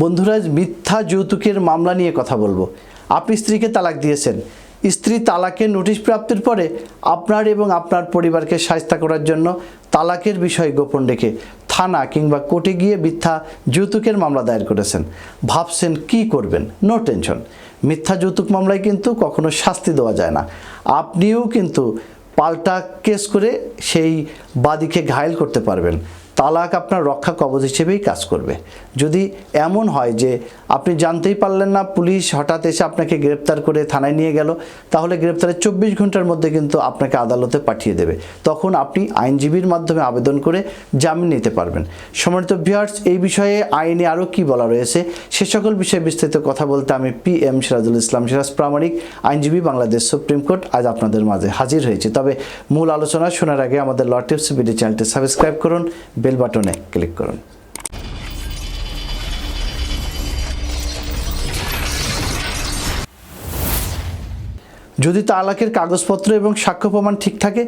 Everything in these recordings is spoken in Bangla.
বন্ধুরা মিথ্যা যৌতুকের মামলা নিয়ে কথা বলব। আপনি স্ত্রীকে তালাক দিয়েছেন। স্ত্রী তালাকের নোটিশ প্রাপ্তির পরে আপনার এবং আপনার পরিবারকে সাহায্য করার জন্য তালাকের বিষয় গোপন রেখে থানা কিংবা কোর্টে গিয়ে মিথ্যা যৌতুকের মামলা দায়ের করেছেন। ভাবছেন কি করবেন? নো টেনশন মিথ্যা যৌতুক মামলায় কিন্তু কখনো শাস্তি দেওয়া যায় না। আপনিও কিন্তু পাল্টা কেস করে সেই বাদীকে ঘায়েল করতে পারবেন। তালাক আপনার রক্ষা কবচ হিসেবেই কাজ করবে। যদি এমন হয় যে আপনি জানতেই পারলেন না, পুলিশ হঠাৎ এসে আপনাকে গ্রেপ্তার করে থানায় নিয়ে গেল, তাহলে গ্রেপ্তারের চব্বিশ ঘণ্টার মধ্যে কিন্তু আপনাকে আদালতে পাঠিয়ে দেবে। তখন আপনি আইনজীবীর মাধ্যমে আবেদন করে জামিন নিতে পারবেন। সম্মানিত ভিউয়ার্স, এই বিষয়ে আইনে আরও কি বলা রয়েছে, সে সকল বিষয়ে বিস্তারিত কথা বলতে আমি পি এম সিরাজুল ইসলাম সিরাজ প্রামাণিক, আইনজীবী বাংলাদেশ সুপ্রিম কোর্ট, আজ আপনাদের মাঝে হাজির হয়েছে। তবে মূল আলোচনা শোনার আগে আমাদের ল টিপস বিডি চ্যানেলটি সাবস্ক্রাইব করুন বেল বাটনে ক্লিক করুন। যদি তালাকের কাগজপত্র এবং সাক্ষ্য প্রমাণ ঠিক থাকে,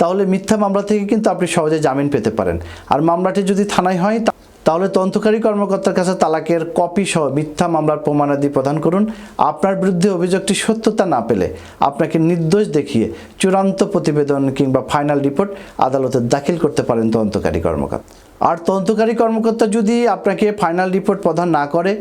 তাহলে মিথ্যা মামলা থেকে কিন্তু আপনি সহজে জামিন পেতে পারেন। আর মামলাটি যদি থানায় হয় তাহলে তদন্তকারী কর্মকর্তার কাছে তালাকের কপি সহ মিথ্যা মামলার প্রমাণাদি প্রদান করুন। আপনার বিরুদ্ধে অভিযোগটি সত্যতা না পেলে আপনাকে নির্দোষ দেখিয়ে চূড়ান্ত প্রতিবেদন কিংবা ফাইনাল রিপোর্ট আদালতে দাখিল করতে পারেন তদন্তকারী কর্মকর্তা। আর তদন্তকারী কর্মকর্তা যদি আপনাকে ফাইনাল রিপোর্ট প্রদান না করে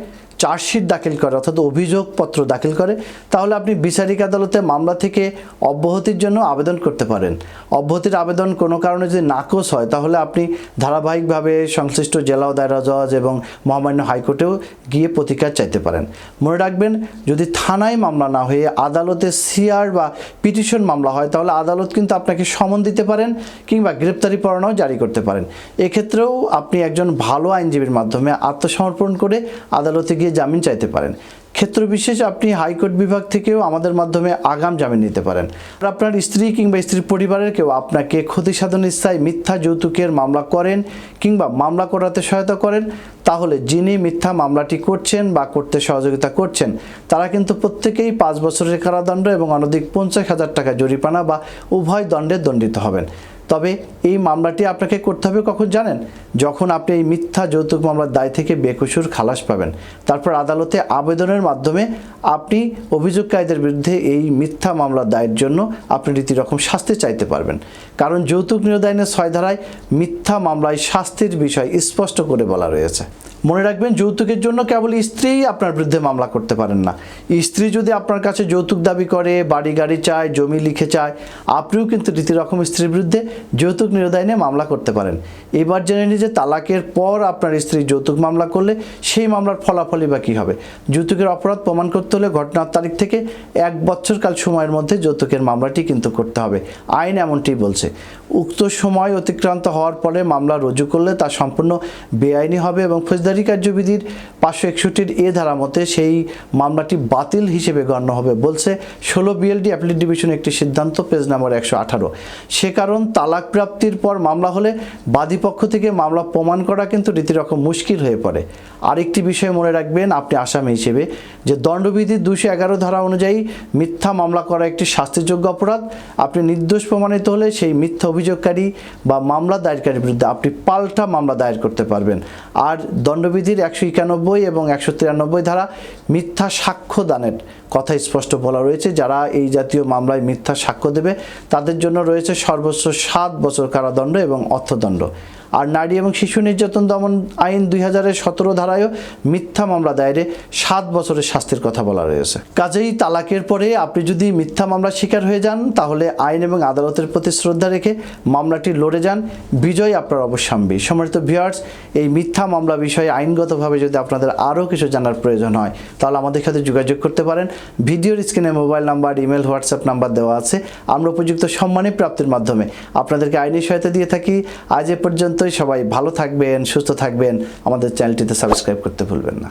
চার্জশিট দাখিল করে, অর্থাৎ অভিযোগপত্র দাখিল করে, তাহলে আপনি বিচারিক আদালতে মামলা থেকে অব্যাহতির জন্য আবেদন করতে পারেন। অব্যাহতির আবেদন কোনো কারণে যদি নাকচ হয়, তাহলে আপনি ধারাবাহিকভাবে সংশ্লিষ্ট জেলা ও দায়রা জজ এবং মহামান্য হাইকোর্টেও গিয়ে প্রতিকার চাইতে পারেন। মনে রাখবেন, যদি থানায় মামলা না হয়ে আদালতে সিআর বা পিটিশন মামলা হয়, তাহলে আদালত কিন্তু আপনাকে সমন দিতে পারেন কিংবা গ্রেপ্তারি পরোয়ানাও জারি করতে পারেন। এক্ষেত্রেও আপনি একজন ভালো আইনজীবীর মাধ্যমে আত্মসমর্পণ করে আদালতে গিয়ে জামিন চাইতে পারেন। ক্ষেত্র বিশেষ আপনি হাইকোর্ট বিভাগ থেকেও আমাদের মাধ্যমে আগাম জামিন নিতে পারেন। আপনার স্ত্রী কিংবা স্ত্রীর পরিবারের কেউ আপনাকে ক্ষতি সাধন ইচ্ছায় মিথ্যা যৌতুকের মামলা করেন কিংবা মামলা করাতে সহায়তা করেন, তাহলে যিনি মিথ্যা মামলাটি করছেন বা করতে সহযোগিতা করছেন, তারা কিন্তু প্রত্যেকেই পাঁচ বছরের কারাদণ্ড এবং অনধিক পঞ্চাশ হাজার টাকা জরিমানা বা উভয় দণ্ডে দণ্ডিত হবেন। তবে এই মামলাটি আপনাকে করতে হবে কখন জানেন? যখন আপনি এই মিথ্যা যৌতুক মামলার দায় থেকে বেকসুর খালাস পাবেন। তারপর আদালতে আবেদনের মাধ্যমে আপনি অভিযোগকারীদের বিরুদ্ধে এই মিথ্যা মামলার দায়ের জন্য আপনি রীতিরকম শাস্তি চাইতে পারবেন। কারণ যৌতুক নিরোধ আইনের ছয় ধারায় মিথ্যা মামলায় শাস্তির বিষয় স্পষ্ট করে বলা রয়েছে। মনে রাখবেন, যৌতুকের জন্য কেবল স্ত্রীই আপনার বিরুদ্ধে মামলা করতে পারেন না। স্ত্রী যদি আপনার কাছে যৌতুক দাবি করে, বাড়ি গাড়ি চায়, জমি লিখে চায়, আপনিও কিন্তু রীতিরকম স্ত্রীর বিরুদ্ধে যৌতুক নিরোধ আইনে মামলা করতে পারেন। এবার জেনে নিই যে তালাকের পর আপনার স্ত্রী যৌতুক মামলা করলে সেই মামলার ফলাফলই বা কী হবে। যৌতুকের অপরাধ প্রমাণ করতে হলে ঘটনার তারিখ থেকে এক বছরকাল সময়ের মধ্যে যৌতুকের মামলাটি কিন্তু করতে হবে। আইন এমনটি বলছে। উক্ত সময় অতিক্রান্ত হওয়ার পরে মামলা রুজু করলে তা সম্পূর্ণ বেআইনি হবে এবং ফৌজদারি কার্যবিধির পাঁচশো একষট্টির এ ধারা মতে সেই মামলাটি বাতিল হিসেবে গণ্য হবে বলছে ষোলো বিএলডি অ্যাপিলেট ডিভিশন একটি সিদ্ধান্ত পেজ নাম্বার একশো আঠারো। সে কারণ তালাক প্রাপ্তির পর মামলা হলে বাদীপক্ষ থেকে মামলা প্রমাণ করা কিন্তু রীতিরকম মুশকিল হয়ে পড়ে। আরেকটি বিষয় মনে রাখবেন আপনি আসামি হিসেবে, যে দণ্ডবিধির দুশো এগারো ধারা অনুযায়ী মিথ্যা মামলা করা একটি শাস্তিযোগ্য অপরাধ। আপনি নির্দোষ প্রমাণিত হলে সেই মিথ্যা অভিযোগকারী বা মামলা দায়েরকারীর বিরুদ্ধে আপনি পাল্টা মামলা দায়ের করতে পারবেন। আর দণ্ডবিধির একশো একানব্বই এবং একশো তিরানব্বই ধারা মিথ্যা সাক্ষ্য দানের কথা স্পষ্ট বলা রয়েছে। যারা এই জাতীয় মামলায় মিথ্যা সাক্ষ্য দেবে, তাদের জন্য রয়েছে সর্বোচ্চ সাত বছর কারাদণ্ড এবং অর্থদণ্ড। আর নারী এবং শিশু নির্যাতন দমন আইন দুই হাজারের সতেরো ধারায়ও মিথ্যা মামলা দায়েরে সাত বছরের শাস্তির কথা বলা রয়েছে। কাজেই তালাকের পরে আপনি যদি মিথ্যা মামলা শিকার হয়ে যান, তাহলে আইন এবং আদালতের প্রতি শ্রদ্ধা রেখে মামলাটি লড়ে যান বিজয় আপনার অবশ্যম্বী। সম্মানিত ভিউয়ার্স, এই মিথ্যা মামলা বিষয়ে আইনগতভাবে যদি আপনাদের আরও কিছু জানার প্রয়োজন হয়, তাহলে আমাদের সাথে যোগাযোগ করতে পারেন। ভিডিওর স্ক্রিনে mobile number, email, WhatsApp number দেওয়া আছে। আমরা উপযুক্ত সম্মানী প্রাপ্তির মাধ্যমে আপনাদেরকে আইনি সহায়তা দিয়ে থাকি। আজ এ সবাই ভালো থাকবেন সুস্থ থাকবেন। আমাদের চ্যানেলটিতে সাবস্ক্রাইব করতে ভুলবেন না।